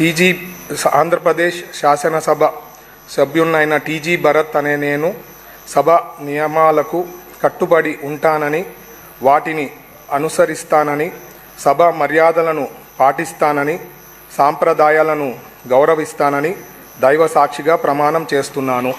TG Andhra Pradesh శాసనసభ సభ్యున్నైన TG Bharat అనే నేను సభ నియమాలకు కట్టుబడి ఉంటానని వాటిని అనుసరిస్తానని సభ మర్యాదలను పాటిస్తానని సాంప్రదాయాలను గౌరవిస్తానని దైవ సాక్షిగా ప్రమాణం చేస్తున్నాను.